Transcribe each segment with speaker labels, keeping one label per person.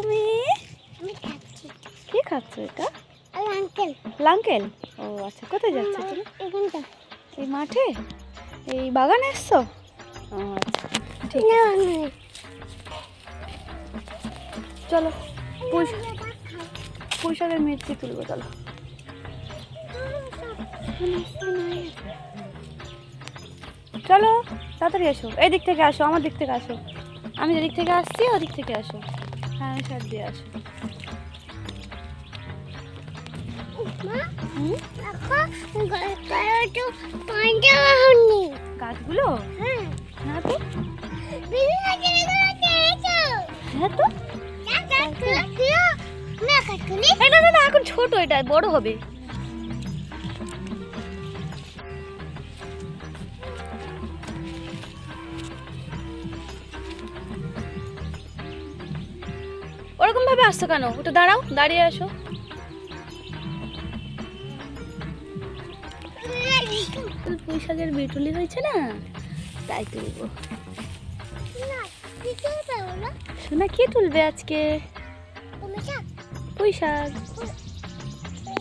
Speaker 1: তুমি? কি খাচ্ছ এটা? লাঙ্কেল ও আচ্ছা কোথায় যাচ্ছ তুমি? এই মাঠে? এই বাগানে এসছো ও আচ্ছা ঠিক আছে। চলো পুঁই পুঁই শাকের মির্চি তুলবো চলো। চলো তাড়াতাড়ি আসো। এই দিক থেকে আসো আমার দিক থেকে আসো। আমি যেদিক থেকে আসছি ওদিক থেকে আসো। হ্যাঁ আমি সার দিয়ে
Speaker 2: হয়নি।
Speaker 1: গাছগুলো?
Speaker 2: হ্যাঁ।
Speaker 1: হ্যাঁ তো। হ্যাঁ
Speaker 2: না
Speaker 1: এখন ছোট এটা বড় হবে। ওরকম ভাবে আসছো কেন? ওটা দাঁড়াও, দাঁড়িয়ে আসো। পুঁই শাকের বিটুলি হয়েছে না? তাই তুলবো। সোনা, কি তুলবে আজকে?
Speaker 2: তুমি শাক
Speaker 1: পুঁই শাক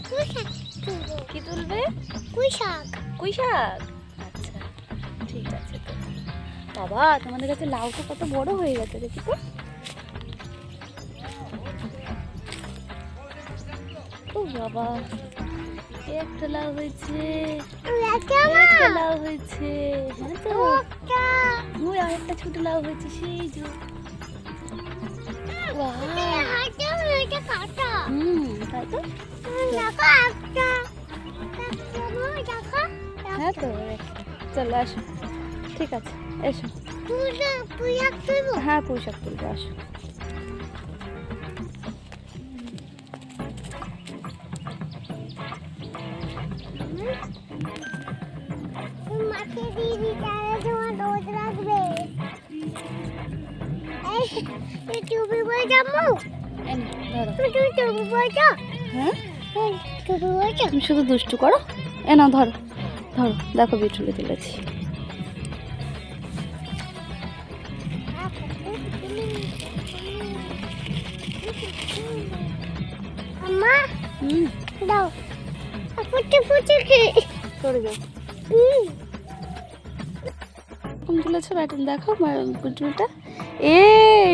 Speaker 2: কুই শাক তুলবো
Speaker 1: কি তুলবে?
Speaker 2: শাক
Speaker 1: আচ্ছা ঠিক আছে। বাবা, তোমাদের কাছে লাউটা কত বড় হয়ে গেছে দেখি তো। ও বাবা। একটা লাউ হয়েছে? একটা লাউ হয়েছে? হ্যাঁ তো।
Speaker 2: একটা।
Speaker 1: ওই আরেকটা ছোট লাউ হয়েছে সেই যে। হুম তাই তো। হ্যাঁ তো। চলো আসো। ঠিক আছে এসো।
Speaker 2: তুলবো
Speaker 1: হ্যাঁ পুঁই শাক আসো।
Speaker 2: মাকে দিয়ে দিই তাহলে তোমার রোদ রাখবে এই এই টুপি পরে যাব
Speaker 1: এই নাও, ধরো
Speaker 2: তুমি তুমি টুপি পরেছো
Speaker 1: হ্যাঁ?
Speaker 2: টুপি
Speaker 1: তুমি শুধু দুষ্টু করো। এ না ধরো। ধরো দেখো বিটুলি তুলেছি।
Speaker 2: আম্মা দাও। ফুটে ফুটে খেয়ে।
Speaker 1: করে যাও তুলেছো ব্যাটন? দেখো এ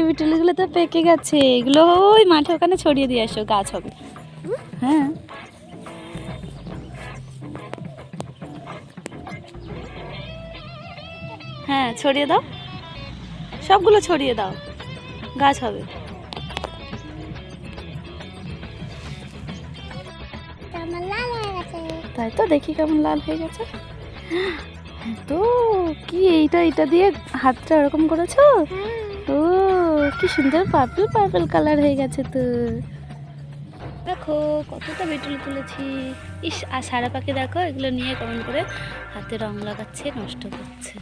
Speaker 1: বিটুলিগুলো তো পেকে গেছে। এগুলো ওই মাঠে ওখানে ছড়িয়ে দিয়ে আসো গাছ হবে। হ্যাঁ। হ্যাঁ ছড়িয়ে দাও। সবগুলো ছড়িয়ে দাও। গাছ হবে।
Speaker 2: আমার
Speaker 1: তাই তো? দেখি কেমন লাল হয়ে গেছে। তো কি এইটা এটা দিয়ে হাতটা ওরকম করেছ? ও কি সুন্দর পার্পল পার্পল কালার হয়ে গেছে তো। দেখো কতটা বেটুল তুলেছি ইস আর সারা পাখি দেখো এগুলো নিয়ে কেমন করে হাতে রং লাগাচ্ছে নষ্ট করছে।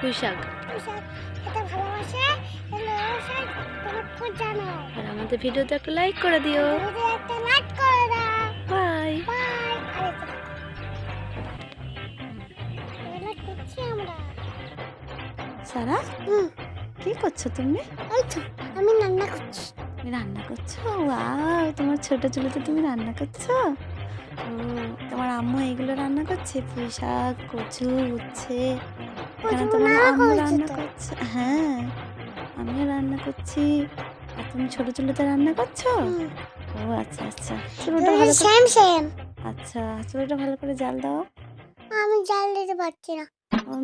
Speaker 1: পুঁই আর আমাদের ভিডিওতে একটা লাইক করে দিও। বাই সারা কি করছ তুমি?
Speaker 2: আমি রান্না করছি।
Speaker 1: তুমি রান্না করছ? ওয়াও তোমার ছোট চুলোতে তুমি রান্না করছ? ও তোমার আম্মু এগুলো রান্না করছে? পুঁই শাক কচু উচ্ছে। তোমার আম্মু রান্না করছে? হ্যাঁ আমিও রান্না করছি। তুমি ছোট চুলোতে রান্না করছ? ও আচ্ছা আচ্ছা। চুলোটা ভালো করে
Speaker 2: সেম সেম
Speaker 1: আচ্ছা চুলোটা ভালো করে জাল দাও।
Speaker 2: আমি জাল দিতে পারছি না।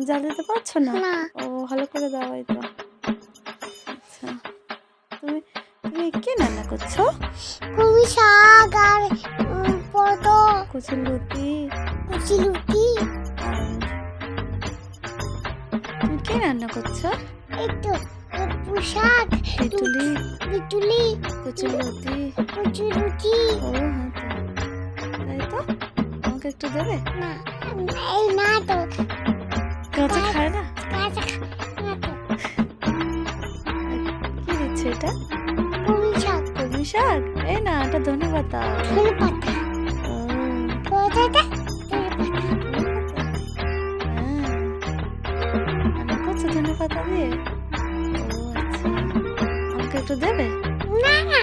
Speaker 1: জাল দিতে পারছ না? ও ভালো করে দাও এই তো। আচ্ছা। তুমি তুমি কি রান্না করছ?
Speaker 2: কুমি শাক আর পটল।
Speaker 1: কচুর লতি
Speaker 2: কুচি লুটি
Speaker 1: তুমি কি রান্না করছ?
Speaker 2: একটু পোশাক
Speaker 1: তেঁতুলি।
Speaker 2: বিটুলি
Speaker 1: কচুর লতি
Speaker 2: কুচি লুটি
Speaker 1: ও হ্যাঁ তাই তো? আমাকে একটু দেবে?
Speaker 2: না এই না তো।
Speaker 1: কাঁচা খায় না?
Speaker 2: কাঁচা না তো।
Speaker 1: কি দিচ্ছে এটা?
Speaker 2: কুমি শাক।
Speaker 1: কলমি শাক? এই না এটা ধনে পাতা।
Speaker 2: ধনে পাতা। কোথাটা ধনে পাতা।
Speaker 1: ধনেপাতা। হ্যাঁ। ধনে পাতা দিয়ে। আমাকে একটু দেবে?
Speaker 2: না না